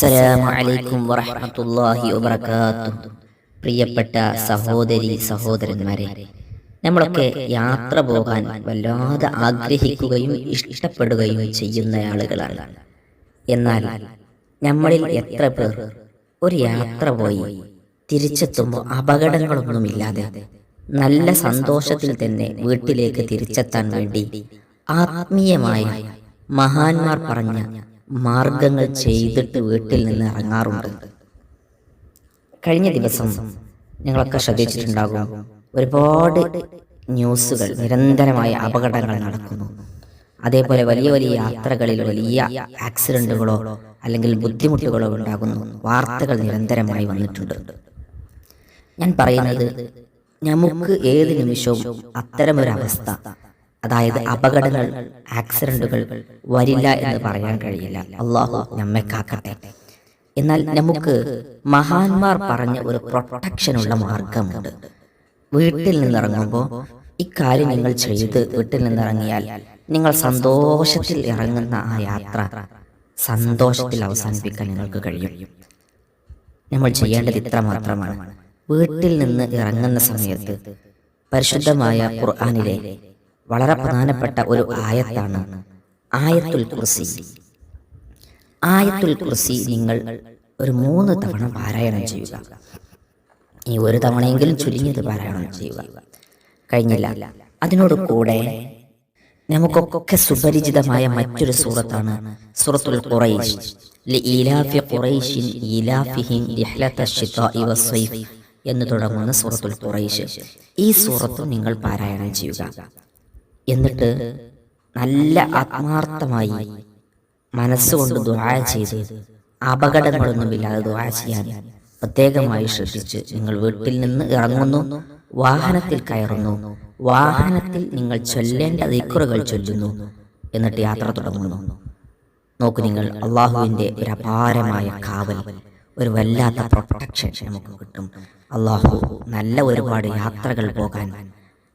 അസ്സലാമു അലൈക്കും വറഹ്മത്തുള്ളാഹി വബറകാതുഹു. പ്രിയപ്പെട്ട സഹോദരി സഹോദരന്മാരെ നമ്മളൊക്കെ യാത്ര പോകാൻ വല്ലാതെ ആഗ്രഹിക്കുകയും ഇഷ്ടപ്പെടുകയും ചെയ്യുന്ന ആളുകളാണ്. എന്നാൽ നമ്മളിൽ എത്ര പേർ ഒരു യാത്ര പോയി തിരിച്ചെത്തുമ്പോൾ അപകടങ്ങളൊന്നുമില്ലാതെ നല്ല സന്തോഷത്തിൽ തന്നെ വീട്ടിലേക്ക് തിരിച്ചെത്താൻ വേണ്ടി ആത്മീയമായ മഹാന്മാർ പറഞ്ഞ മാർഗങ്ങൾ ചെയ്തിട്ട് വീട്ടിൽ നിന്ന് ഇറങ്ങാറുണ്ട്. കഴിഞ്ഞ ദിവസം ഞങ്ങളൊക്കെ ശ്രദ്ധിച്ചിട്ടുണ്ടാകും ഒരുപാട് ന്യൂസുകൾ നിരന്തരമായ അപകടങ്ങൾ നടക്കുന്നു. അതേപോലെ വലിയ വലിയ യാത്രകളിൽ വലിയ ആക്സിഡന്റുകളോ അല്ലെങ്കിൽ ബുദ്ധിമുട്ടുകളോ ഉണ്ടാകുന്നു. വാർത്തകൾ നിരന്തരമായി വന്നിട്ടുണ്ട്. ഞാൻ പറയുന്നത് നമുക്ക് ഏത് നിമിഷവും അത്തരമൊരവസ്ഥ അതായത് അപകടങ്ങൾ ആക്സിഡന്റുകൾ വരില്ല എന്ന് പറയാൻ കഴിയില്ല. അള്ളാഹു നമ്മെ കാക്കട്ടെ. എന്നാൽ നമുക്ക് മഹാന്മാർ പറഞ്ഞ ഒരു പ്രൊട്ടക്ഷനുള്ള മാർഗമുണ്ട്. വീട്ടിൽ നിന്നിറങ്ങുമ്പോൾ ഇക്കാര്യം നിങ്ങൾ ചെയ്ത് വീട്ടിൽ നിന്നിറങ്ങിയാൽ നിങ്ങൾ സന്തോഷത്തിൽ ഇറങ്ങുന്ന ആ യാത്ര സന്തോഷത്തിൽ അവസാനിപ്പിക്കാൻ നിങ്ങൾക്ക് കഴിയും. നമ്മൾ ചെയ്യേണ്ടത് ഇത്ര മാത്രമാണ്. വീട്ടിൽ നിന്ന് ഇറങ്ങുന്ന സമയത്ത് പരിശുദ്ധമായ ഖുർആാനിലെ വളരെ പ്രധാനപ്പെട്ട ഒരു ആയത്താണ് ആയത്തുൽ കുർസി. ആയത്തുൽ കുർസി നിങ്ങൾ ഒരു മൂന്ന് തവണ പാരായണം ചെയ്യുക. ഇനി ഒരു തവണയെങ്കിലും ചുരുങ്ങിയത് പാരായണം ചെയ്യുക. കഴിഞ്ഞില്ല. അതിനോട് കൂടെ നമുക്കൊക്കെ സുപരിചിതമായ മറ്റൊരു സൂറത്താണ് സൂറത്തുൽ ഇലാഫിഹിം വസ്സൈഫ് എന്ന് തുടങ്ങുന്ന സൂറത്തുൽ ഖുറൈശ്. ഈ സൂറത്തും നിങ്ങൾ പാരായണം ചെയ്യുക. എന്നിട്ട് നല്ല ആത്മാർത്ഥമായി മനസ്സുകൊണ്ട് ദുആ ചെയ്ത് അപകടങ്ങളൊന്നുമില്ലാതെ ദുആ ചെയ്യാൻ പ്രത്യേകമായി ശ്രദ്ധിച്ച് നിങ്ങൾ വീട്ടിൽ നിന്ന് ഇറങ്ങുന്നു വാഹനത്തിൽ കയറുന്നു വാഹനത്തിൽ നിങ്ങൾ ചൊല്ലേണ്ട ദിക്കുറുകൾ ചൊല്ലുന്നു എന്നിട്ട് യാത്ര തുടങ്ങുന്നു. നോക്കൂ നിങ്ങൾ അള്ളാഹുവിന്റെ ഒരു അപാരമായ കാവൽ ഒരു വല്ലാത്ത പ്രൊട്ടക്ഷൻ നമുക്ക് കിട്ടും. അള്ളാഹു നല്ല ഒരുപാട് യാത്രകൾ പോകാൻ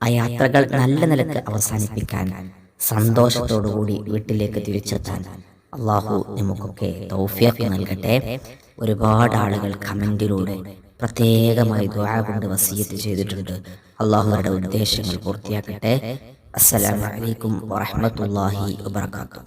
ആ യാത്രകൾ നല്ല നിലയ്ക്ക് അവസാനിപ്പിക്കാൻ സന്തോഷത്തോടുകൂടി വീട്ടിലേക്ക് തിരിച്ചെത്താൻ അള്ളാഹു നമുക്കൊക്കെ തൗഫിയൊക്കെ നൽകട്ടെ. ഒരുപാട് ആളുകൾ കമന്റിലൂടെ പ്രത്യേകമായി ദ്വാ കൊണ്ട് വസീയത്ത് ചെയ്തിട്ടുണ്ട്. അള്ളാഹു അവരുടെ ഉദ്ദേശങ്ങൾ പൂർത്തിയാക്കട്ടെ. അസ്സലാമലൈക്കും വാഹമത്തല്ലാഹി വാത്തു